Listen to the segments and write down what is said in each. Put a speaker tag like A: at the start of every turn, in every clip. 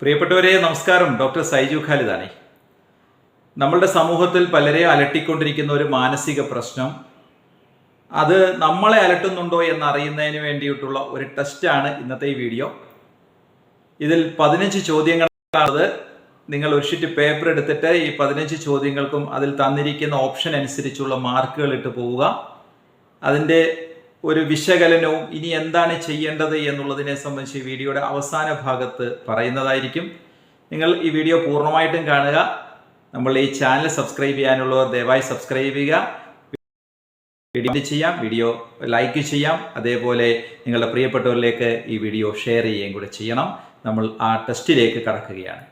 A: പ്രിയപ്പെട്ടവരെ നമസ്കാരം. ഡോക്ടർ സൈജു ഖാലിദാണേ. നമ്മളുടെ സമൂഹത്തിൽ പലരെ അലട്ടിക്കൊണ്ടിരിക്കുന്ന ഒരു മാനസിക പ്രശ്നം അത് നമ്മളെ അലട്ടുന്നുണ്ടോ എന്നറിയുന്നതിന് വേണ്ടിയിട്ടുള്ള ഒരു ടെസ്റ്റാണ് ഇന്നത്തെ ഈ വീഡിയോ. ഇതിൽ പതിനഞ്ച് ചോദ്യങ്ങളാണത്. നിങ്ങൾ ഒരു ഷീറ്റ് പേപ്പർ എടുത്തിട്ട് ഈ പതിനഞ്ച് ചോദ്യങ്ങൾക്കും അതിൽ തന്നിരിക്കുന്ന ഓപ്ഷൻ അനുസരിച്ചുള്ള മാർക്കുകൾ ഇട്ട് പോവുക. അതിന്റെ ഒരു വിശകലനവും ഇനി എന്താണ് ചെയ്യേണ്ടത് എന്നുള്ളതിനെ സംബന്ധിച്ച് വീഡിയോയുടെ അവസാന ഭാഗത്ത് പറയുന്നതായിരിക്കും. നിങ്ങൾ ഈ വീഡിയോ പൂർണമായിട്ടും കാണുക. നമ്മൾ ഈ ചാനൽ സബ്സ്ക്രൈബ് ചെയ്യാനുള്ളവർ ദയവായി സബ്സ്ക്രൈബ് ചെയ്യുക. വീഡിയോ ചെയ്യാം? വീഡിയോ ലൈക്ക് ചെയ്യാം. അതേപോലെ നിങ്ങളുടെ പ്രിയപ്പെട്ടവരിലേക്ക് ഈ വീഡിയോ ഷെയർ ചെയ്യുകയും കൂടെ ചെയ്യണം. നമ്മൾ ആ ടെസ്റ്റിലേക്ക് കടക്കുകയാണ്.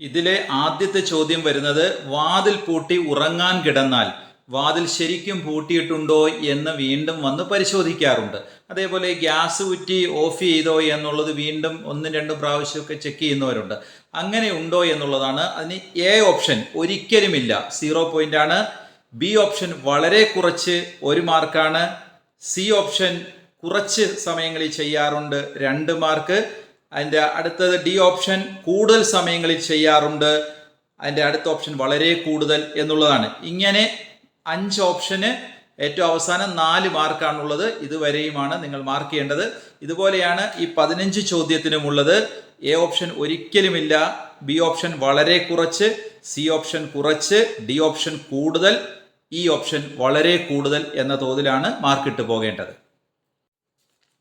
A: ഇതിലെ ആദ്യത്തെ ചോദ്യം വരുന്നത് വാതിൽ പൂട്ടി ഉറങ്ങാൻ കിടന്നാൽ വാതിൽ ശരിക്കും പൂട്ടിയിട്ടുണ്ടോ എന്ന് വീണ്ടും വന്ന് പരിശോധിക്കാറുണ്ട്. അതേപോലെ ഗ്യാസ് കുറ്റി ഓഫ് ചെയ്തോ എന്നുള്ളത് വീണ്ടും ഒന്നും രണ്ടും പ്രാവശ്യമൊക്കെ ചെക്ക് ചെയ്യുന്നവരുണ്ട്. അങ്ങനെ ഉണ്ടോ എന്നുള്ളതാണ് അതിന് എ ഓപ്ഷൻ ഒരിക്കലുമില്ല. സീറോ പോയിന്റ് ആണ്. ബി ഓപ്ഷൻ വളരെ കുറച്ച് ഒരു മാർക്കാണ്. സി ഓപ്ഷൻ കുറച്ച് സമയങ്ങളിൽ ചെയ്യാറുണ്ട്. രണ്ട് മാർക്ക്. അതിന്റെ അടുത്തത് ഡി ഓപ്ഷൻ കൂടുതൽ സമയങ്ങളിൽ ചെയ്യാറുണ്ട്. അതിന്റെ അടുത്ത ഓപ്ഷൻ വളരെ കൂടുതൽ എന്നുള്ളതാണ്. ഇങ്ങനെ അഞ്ച് ഓപ്ഷന് ഏറ്റവും അവസാനം നാല് മാർക്കാണുള്ളത്. ഇതുവരെയുമാണ് നിങ്ങൾ മാർക്ക് ചെയ്യേണ്ടത്. ഇതുപോലെയാണ് ഈ പതിനഞ്ച് ചോദ്യത്തിനുമുള്ളത്. എ ഓപ്ഷൻ ഒരിക്കലുമില്ല. ബി ഓപ്ഷൻ വളരെ കുറച്ച്. സി ഓപ്ഷൻ കുറച്ച്. ഡി ഓപ്ഷൻ കൂടുതൽ. ഈ ഓപ്ഷൻ വളരെ കൂടുതൽ എന്ന തോതിലാണ് മാർക്കിട്ട് പോകേണ്ടത്.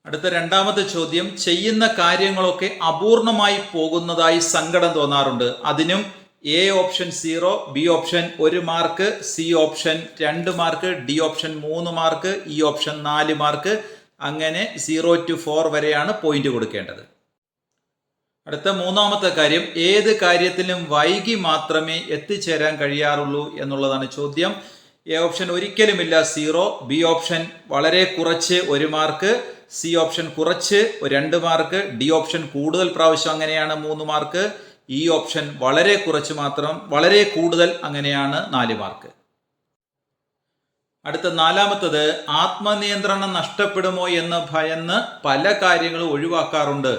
A: അടുത്ത രണ്ടാമത്തെ ചോദ്യം. ചെയ്യുന്ന കാര്യങ്ങളൊക്കെ അപൂർണമായി പോകുന്നതായി സങ്കടം തോന്നാറുണ്ട്. അതിനും A option zero B option ഒരു മാർക്ക് സി ഓപ്ഷൻ രണ്ട് മാർക്ക് ഡി ഓപ്ഷൻ മൂന്ന് മാർക്ക് ഇ ഓപ്ഷൻ നാല് മാർക്ക് അങ്ങനെ സീറോ ടു ഫോർ വരെയാണ് പോയിന്റ് കൊടുക്കേണ്ടത്. അടുത്ത മൂന്നാമത്തെ കാര്യം ഏത് കാര്യത്തിലും വൈകി മാത്രമേ എത്തിച്ചേരാൻ കഴിയാറുള്ളൂ എന്നുള്ളതാണ് ചോദ്യം. എ ഓപ്ഷൻ ഒരിക്കലുമില്ല സീറോ ബി ഓപ്ഷൻ വളരെ കുറച്ച് ഒരു മാർക്ക് സി ഓപ്ഷൻ കുറച്ച് രണ്ട് മാർക്ക് ഡി ഓപ്ഷൻ കൂടുതൽ പ്രാവശ്യം അങ്ങനെയാണ് മൂന്ന് മാർക്ക് ഈ ഓപ്ഷൻ വളരെ കുറച്ച് മാത്രം വളരെ കൂടുതൽ അങ്ങനെയാണ് നാല് മാർക്ക് അടുത്ത നാലാമത്തത് ആത്മനിയന്ത്രണം നഷ്ടപ്പെടുമോ എന്ന് ഭയന്ന് പല കാര്യങ്ങളും ഒഴിവാക്കാറുണ്ട്.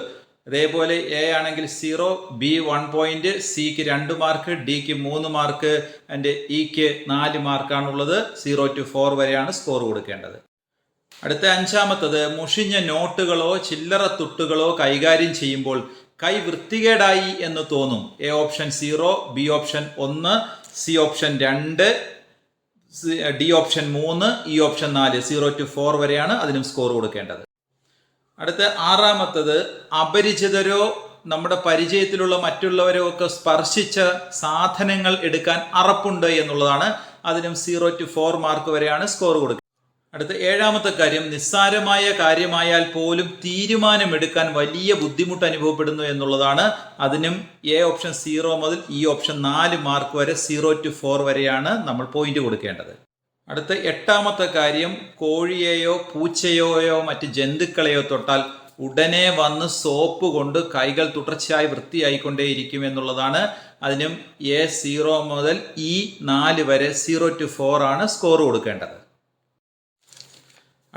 A: അതേപോലെ എ ആണെങ്കിൽ സീറോ ബി വൺ പോയിന്റ് സിക്ക് രണ്ട് മാർക്ക് ഡിക്ക് മൂന്ന് മാർക്ക് ആൻഡ് ഇക്ക് നാല് മാർക്കാണുള്ളത് സീറോ ടു ഫോർ വരെയാണ് സ്കോർ കൊടുക്കേണ്ടത്. അടുത്ത അഞ്ചാമത്തത് മുഷിഞ്ഞ നോട്ടുകളോ ചില്ലറ തുട്ടുകളോ കൈകാര്യം ചെയ്യുമ്പോൾ കൈ വൃത്തികേടായി എന്ന് തോന്നും. A option zero B option ഒന്ന് സി ഓപ്ഷൻ രണ്ട് ഡി ഓപ്ഷൻ മൂന്ന് ഇ ഓപ്ഷൻ നാല്. സീറോ ടു ഫോർ വരെയാണ് അതിനും സ്കോർ കൊടുക്കേണ്ടത്. അടുത്ത ആറാമത്തത് അപരിചിതരോ നമ്മുടെ പരിചയത്തിലുള്ള മറ്റുള്ളവരോ ഒക്കെ സ്പർശിച്ച സാധനങ്ങൾ എടുക്കാൻ അറപ്പുണ്ട് എന്നുള്ളതാണ്. അതിനും സീറോ ടു ഫോർ മാർക്ക് വരെയാണ് സ്കോർ കൊടുക്കുക അടുത്ത ഏഴാമത്തെ കാര്യം നിസ്സാരമായ കാര്യമായാൽ പോലും തീരുമാനമെടുക്കാൻ വലിയ ബുദ്ധിമുട്ട് അനുഭവപ്പെടുന്നു എന്നുള്ളതാണ്. അതിനും എ ഓപ്ഷൻ സീറോ മുതൽ ഇ ഓപ്ഷൻ നാല് മാർക്ക് വരെ സീറോ ടു ഫോർ വരെയാണ് നമ്മൾ പോയിന്റ് കൊടുക്കേണ്ടത്. അടുത്ത എട്ടാമത്തെ കാര്യം കോഴിയെയോ പൂച്ചയോയോ മറ്റ് ജന്തുക്കളെയോ തൊട്ടാൽ ഉടനെ വന്ന് സോപ്പ് കൊണ്ട് കൈകൾ തുടർച്ചയായി വൃത്തിയായിക്കൊണ്ടേയിരിക്കും എന്നുള്ളതാണ്. അതിനും എ സീറോ മുതൽ ഇ നാല് വരെ സീറോ ടു ഫോർ ആണ് സ്കോർ കൊടുക്കേണ്ടത്.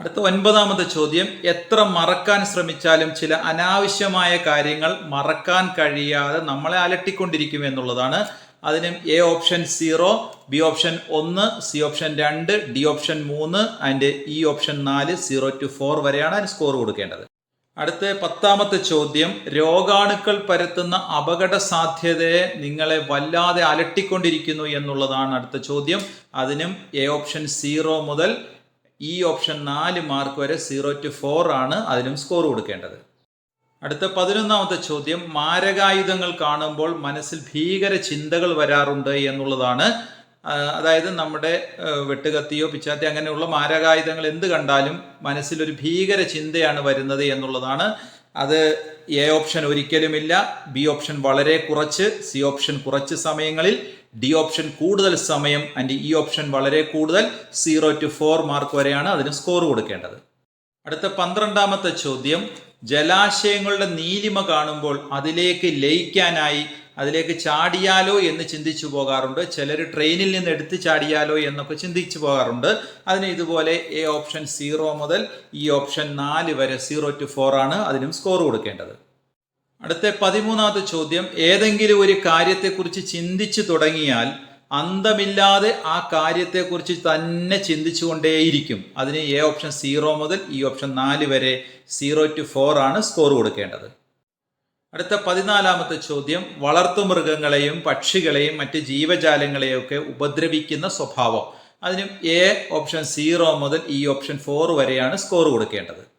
A: അടുത്ത ഒൻപതാമത്തെ ചോദ്യം. എത്ര മറക്കാൻ ശ്രമിച്ചാലും ചില അനാവശ്യമായ കാര്യങ്ങൾ മറക്കാൻ കഴിയാതെ നമ്മളെ അലട്ടിക്കൊണ്ടിരിക്കും എന്നുള്ളതാണ്. അതിനും A option zero B option ഒന്ന് സി ഓപ്ഷൻ രണ്ട് ഡി ഓപ്ഷൻ മൂന്ന് ആൻഡ് ഇ ഓപ്ഷൻ നാല് സീറോ ടു ഫോർ വരെയാണ് അതിന് സ്കോർ കൊടുക്കേണ്ടത്. അടുത്ത പത്താമത്തെ ചോദ്യം. രോഗാണുക്കൾ പരത്തുന്ന അപകട സാധ്യതയെ നിങ്ങളെ വല്ലാതെ അലട്ടിക്കൊണ്ടിരിക്കുന്നു എന്നുള്ളതാണ് അടുത്ത ചോദ്യം. അതിനും എ ഓപ്ഷൻ സീറോ മുതൽ ഈ ഓപ്ഷൻ നാല് മാർക്ക് വരെ സീറോ ടു ഫോർ ആണ് അതിനും സ്കോർ കൊടുക്കേണ്ടത്. അടുത്ത പതിനൊന്നാമത്തെ ചോദ്യം മാരകായുധങ്ങൾ കാണുമ്പോൾ മനസ്സിൽ ഭീകര ചിന്തകൾ വരാറുണ്ട് എന്നുള്ളതാണ്. അതായത് നമ്മുടെ വെട്ടുകത്തിയോ പിച്ചാത്തി അങ്ങനെയുള്ള മാരകായുധങ്ങൾ എന്ത് കണ്ടാലും മനസ്സിലൊരു ഭീകര ചിന്തയാണ് വരുന്നത് എന്നുള്ളതാണ്. അത് എ ഓപ്ഷൻ ഒരിക്കലുമില്ല ബി ഓപ്ഷൻ വളരെ കുറച്ച് സി ഓപ്ഷൻ കുറച്ച് സമയങ്ങളിൽ ഡി ഓപ്ഷൻ കൂടുതൽ സമയം ആൻഡ് ഇ ഓപ്ഷൻ വളരെ കൂടുതൽ സീറോ ടു ഫോർ മാർക്ക് വരെയാണ് അതിന് സ്കോർ കൊടുക്കേണ്ടത്. അടുത്ത പന്ത്രണ്ടാമത്തെ ചോദ്യം. ജലാശയങ്ങളുടെ നീലിമ കാണുമ്പോൾ അതിലേക്ക് ലയിക്കാനായി അതിലേക്ക് ചാടിയാലോ എന്ന് ചിന്തിച്ചു പോകാറുണ്ട്. ചിലർ ട്രെയിനിൽ നിന്ന് എടുത്ത് ചാടിയാലോ എന്നൊക്കെ ചിന്തിച്ചു പോകാറുണ്ട്. അതിന് ഇതുപോലെ എ ഓപ്ഷൻ സീറോ മുതൽ ഈ ഓപ്ഷൻ നാല് വരെ സീറോ ടു ഫോർ ആണ് അതിനും സ്കോർ കൊടുക്കേണ്ടത്. അടുത്ത പതിമൂന്നാമത്തെ ചോദ്യം. ഏതെങ്കിലും ഒരു കാര്യത്തെക്കുറിച്ച് ചിന്തിച്ചു തുടങ്ങിയാൽ അന്തമില്ലാതെ ആ കാര്യത്തെക്കുറിച്ച് തന്നെ ചിന്തിച്ചുകൊണ്ടേയിരിക്കും. അതിന് എ ഓപ്ഷൻ സീറോ മുതൽ ഈ ഓപ്ഷൻ നാല് വരെ സീറോ ടു ഫോർ ആണ് സ്കോർ കൊടുക്കേണ്ടത്. അടുത്ത പതിനാലാമത്തെ ചോദ്യം. വളർത്തു മൃഗങ്ങളെയും പക്ഷികളെയും മറ്റ് ജീവജാലങ്ങളെയും ഒക്കെ ഉപദ്രവിക്കുന്ന സ്വഭാവം. അതിനും എ ഓപ്ഷൻ സീറോ മുതൽ ഈ ഓപ്ഷൻ ഫോർ വരെയാണ് സ്കോർ കൊടുക്കേണ്ടത്.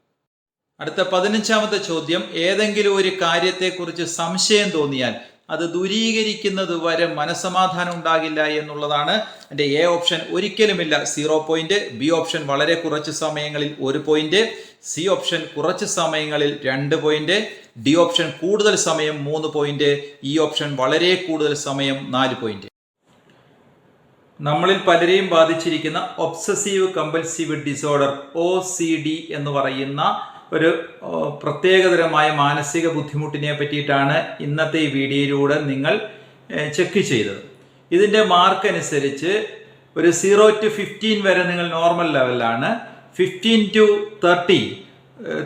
A: അടുത്ത പതിനഞ്ചാമത്തെ ചോദ്യം ഏതെങ്കിലും ഒരു കാര്യത്തെക്കുറിച്ച് സംശയം തോന്നിയാൽ അത് ദൂരീകരിക്കുന്നത് വരെ മനസമാധാനം ഉണ്ടാകില്ല എന്നുള്ളതാണ്. എന്റെ എ ഓപ്ഷൻ ഒരിക്കലുമില്ല സീറോ പോയിന്റ്. ബി ഓപ്ഷൻ വളരെ കുറച്ച് സമയങ്ങളിൽ ഒരു പോയിന്റ്. സി ഓപ്ഷൻ കുറച്ച് സമയങ്ങളിൽ രണ്ട് പോയിന്റ്. ഡി ഓപ്ഷൻ കൂടുതൽ സമയം മൂന്ന് പോയിന്റ്. ഇ ഓപ്ഷൻ വളരെ കൂടുതൽ സമയം നാല് പോയിന്റ്. നമ്മളിൽ പലരെയും ബാധിച്ചിരിക്കുന്ന obsessive compulsive disorder O C D എന്ന് പറയുന്ന ഒരു പ്രത്യേകതരമായ മാനസിക ബുദ്ധിമുട്ടിനെ പറ്റിയിട്ടാണ് ഇന്നത്തെ ഈ വീഡിയോയിലൂടെ നിങ്ങൾ ചെക്ക് ചെയ്തത്. ഇതിന്റെ മാർക്ക് അനുസരിച്ച് ഒരു സീറോ ടു ഫിഫ്റ്റീൻ വരെ നിങ്ങൾ നോർമൽ ലെവലാണ് fifteen to thirty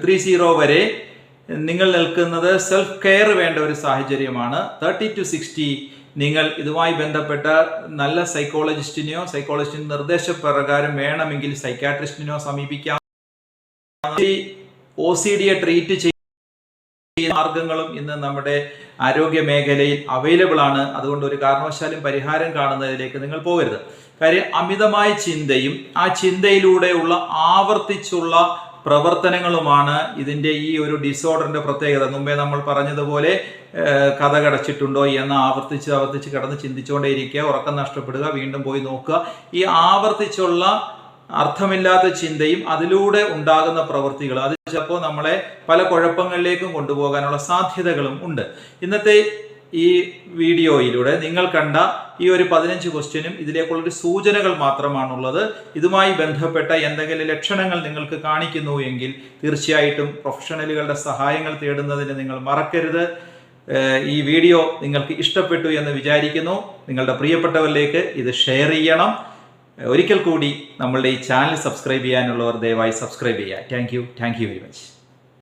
A: three zero വരെ നിങ്ങൾ നിൽക്കുന്നത് സെൽഫ് കെയർ വേണ്ട ഒരു സാഹചര്യമാണ്. തേർട്ടി ടു സിക്സ്റ്റി നിങ്ങൾ ഇതുമായി ബന്ധപ്പെട്ട നല്ല സൈക്കോളജിസ്റ്റിനെയോ സൈക്കോളജിസ്റ്റിന് നിർദ്ദേശപ്രകാരം വേണമെങ്കിൽ സൈക്കാട്രിസ്റ്റിനെയോ സമീപിക്കാം. ഒ സി ഡിയെ ട്രീറ്റ് ചെയ്യുന്ന മാർഗങ്ങളും ഇന്ന് നമ്മുടെ ആരോഗ്യ മേഖലയിൽ അവൈലബിൾ ആണ്. അതുകൊണ്ട് ഒരു കാരണവശാലും പരിഹാരം കാണുന്നതിലേക്ക് നിങ്ങൾ പോകരുത്. കാര്യം അമിതമായ ചിന്തയും ആ ചിന്തയിലൂടെയുള്ള ആവർത്തിച്ചുള്ള പ്രവർത്തനങ്ങളുമാണ് ഇതിന്റെ ഈ ഒരു ഡിസോർഡറിന്റെ പ്രത്യേകത. മുമ്പേ നമ്മൾ പറഞ്ഞതുപോലെ കഥ കടച്ചിട്ടുണ്ടോ എന്ന് ആവർത്തിച്ച് ആവർത്തിച്ച് കിടന്ന് ചിന്തിച്ചുകൊണ്ടേയിരിക്കുക ഉറക്കം നഷ്ടപ്പെടുക വീണ്ടും പോയി നോക്കുക. ഈ ആവർത്തിച്ചുള്ള അർത്ഥമില്ലാത്ത ചിന്തയും അതിലൂടെ ഉണ്ടാകുന്ന പ്രവൃത്തികൾ അത് ചിലപ്പോൾ നമ്മളെ പല കുഴപ്പങ്ങളിലേക്കും കൊണ്ടുപോകാനുള്ള സാധ്യതകളും ഉണ്ട്. ഇന്നത്തെ ഈ വീഡിയോയിലൂടെ നിങ്ങൾ കണ്ട ഈ ഒരു പതിനഞ്ച് ക്വസ്റ്റ്യനും ഇതിലേക്കുള്ളൊരു സൂചനകൾ മാത്രമാണുള്ളത്. ഇതുമായി ബന്ധപ്പെട്ട എന്തെങ്കിലും ലക്ഷണങ്ങൾ നിങ്ങൾക്ക് കാണിക്കുന്നു എങ്കിൽ തീർച്ചയായിട്ടും പ്രൊഫഷണലുകളുടെ സഹായങ്ങൾ തേടുന്നതിന് നിങ്ങൾ മറക്കരുത്. ഈ വീഡിയോ നിങ്ങൾക്ക് ഇഷ്ടപ്പെട്ടു എന്ന് വിചാരിക്കുന്നു. നിങ്ങളുടെ പ്രിയപ്പെട്ടവരിലേക്ക് ഇത് ഷെയർ ചെയ്യണം. ഒരിക്കൽ കൂടി നമ്മളുടെ ഈ ചാനൽ സബ്സ്ക്രൈബ് ചെയ്യാനുള്ളവർ ദയവായി സബ്സ്ക്രൈബ് ചെയ്യുക. Thank you thank you very much